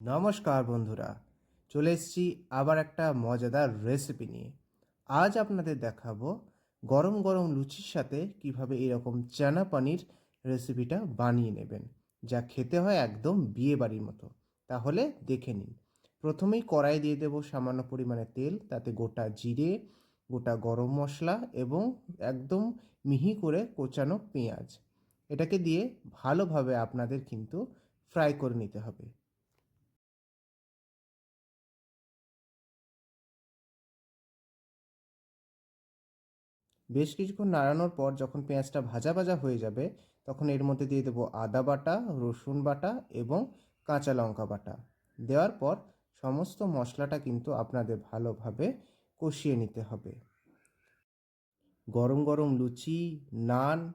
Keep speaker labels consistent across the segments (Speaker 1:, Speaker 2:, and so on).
Speaker 1: নমস্কার বন্ধুরা, চলে এসেছি আবার একটা মজাদার রেসিপি নিয়ে। আজ আপনাদের দেখাবো গরম গরম লুচির সাথে কীভাবে এরকম চানা পানির রেসিপিটা বানিয়ে নেবেন, যা খেতে হয় একদম বিয়ে বাড়ির মতো। তাহলে দেখে নিন। প্রথমেই কড়াই দিয়ে দেবো সামান্য পরিমাণে তেল, তাতে গোটা জিরে, গোটা গরম মশলা এবং একদম মিহি করে কোচানো পেঁয়াজ। এটাকে দিয়ে ভালোভাবে আপনাদের কিন্তু ফ্রাই করে নিতে হবে। বেশ কিছুক্ষণ নাড়ানোর পর যখন পেঁয়াজটা ভাজা ভাজা হয়ে যাবে, তখন এর মধ্যে দিয়ে দেবো আদা বাটা, রসুন বাটা এবং কাঁচা লঙ্কা বাটা। দেওয়ার পর সমস্ত মশলাটা কিন্তু আপনাদের ভালোভাবে কষিয়ে নিতে হবে। গরম গরম লুচি, নান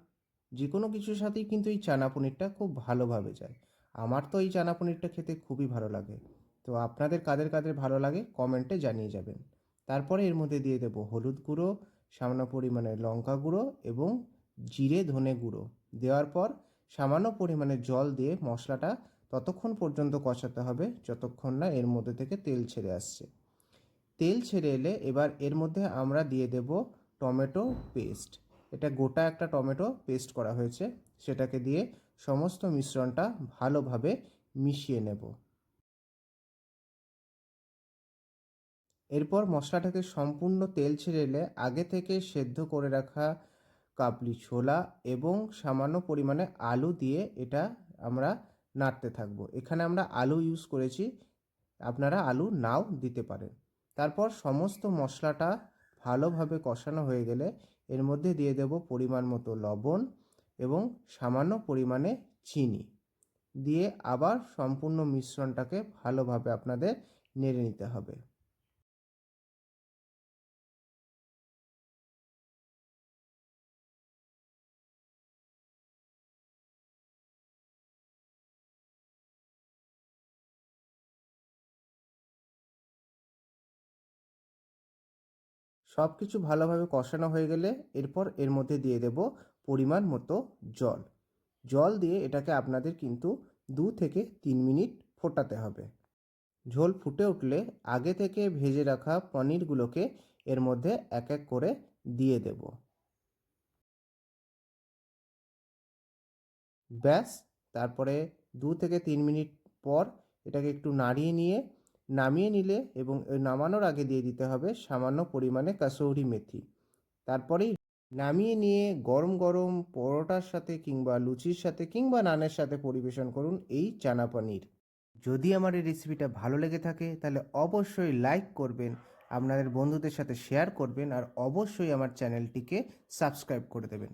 Speaker 1: যে কোনো কিছুর সাথেই কিন্তু এই চানা পনিরটা খুব ভালোভাবে যায়। আমার তো এই চানা পনিরটা খেতে খুবই ভালো লাগে। তো আপনাদের কাদের কাদের ভালো লাগে, কমেন্টে জানিয়ে যাবেন। তারপরে এর মধ্যে দিয়ে দেবো হলুদ গুঁড়ো, সামান্য পরিমাণে লঙ্কা গুঁড়ো এবং জিরে ধনে গুঁড়ো। দেওয়ার পর সামান্য পরিমাণে জল দিয়ে মশলাটা ততক্ষণ পর্যন্ত কষাতে হবে, যতক্ষণ না এর মধ্যে থেকে তেল ছেড়ে আসছে। তেল ছেড়ে এলে এবার এর মধ্যে আমরা দিয়ে দেব টমেটো পেস্ট। এটা গোটা একটা টমেটো পেস্ট করা হয়েছে। সেটাকে দিয়ে সমস্ত মিশ্রণটা ভালোভাবে মিশিয়ে নেব। এরপর মশলাটাকে সম্পূর্ণ তেল ছেড়ে এলে আগে থেকে সেদ্ধ করে রাখা কাবলি ছোলা এবং সামান্য পরিমাণে আলু দিয়ে এটা আমরা নাড়তে থাকব। এখানে আমরা আলু ইউজ করেছি। আপনারা আলু নাও দিতে পারেন। তারপর সমস্ত মশলাটা ভালোভাবে কষানো হয়ে গেলে এর মধ্যে দিয়ে দেব পরিমাণ মতো লবণ এবং সামান্য পরিমাণে চিনি। দিয়ে আবার সম্পূর্ণ মিশ্রণটাকে ভালোভাবে আপনাদের নেড়ে নিতে হবে। সব কিছু ভালোভাবে কষানো হয়ে গেলে এরপর এর মধ্যে দিয়ে দেব পরিমাণ মতো জল। জল দিয়ে এটাকে আপনাদের কিন্তু দু থেকে তিন মিনিট ফোটাতে হবে। ঝোল ফুটে উঠলে আগে থেকে ভেজে রাখা পনিরগুলোকে এর মধ্যে এক এক করে দিয়ে দেব। ব্যাস, তারপরে দু থেকে তিন মিনিট পর এটাকে একটু নাড়িয়ে নিয়ে নামিয়ে নিলে এবং নামানোর আগে দিয়ে দিতে হবে সামান্য পরিমাণে কাসৌরি মেথি। তারপরেই নামিয়ে নিয়ে গরম গরম পরোটার সাথে কিংবা লুচির সাথে কিংবা নানের সাথে পরিবেশন করুন এই চানা পনির। যদি আমার এই রেসিপিটা ভালো লেগে থাকে তাহলে অবশ্যই লাইক করবেন, আপনাদের বন্ধুদের সাথে শেয়ার করবেন আর অবশ্যই আমার চ্যানেলটিকে সাবস্ক্রাইব করে দেবেন।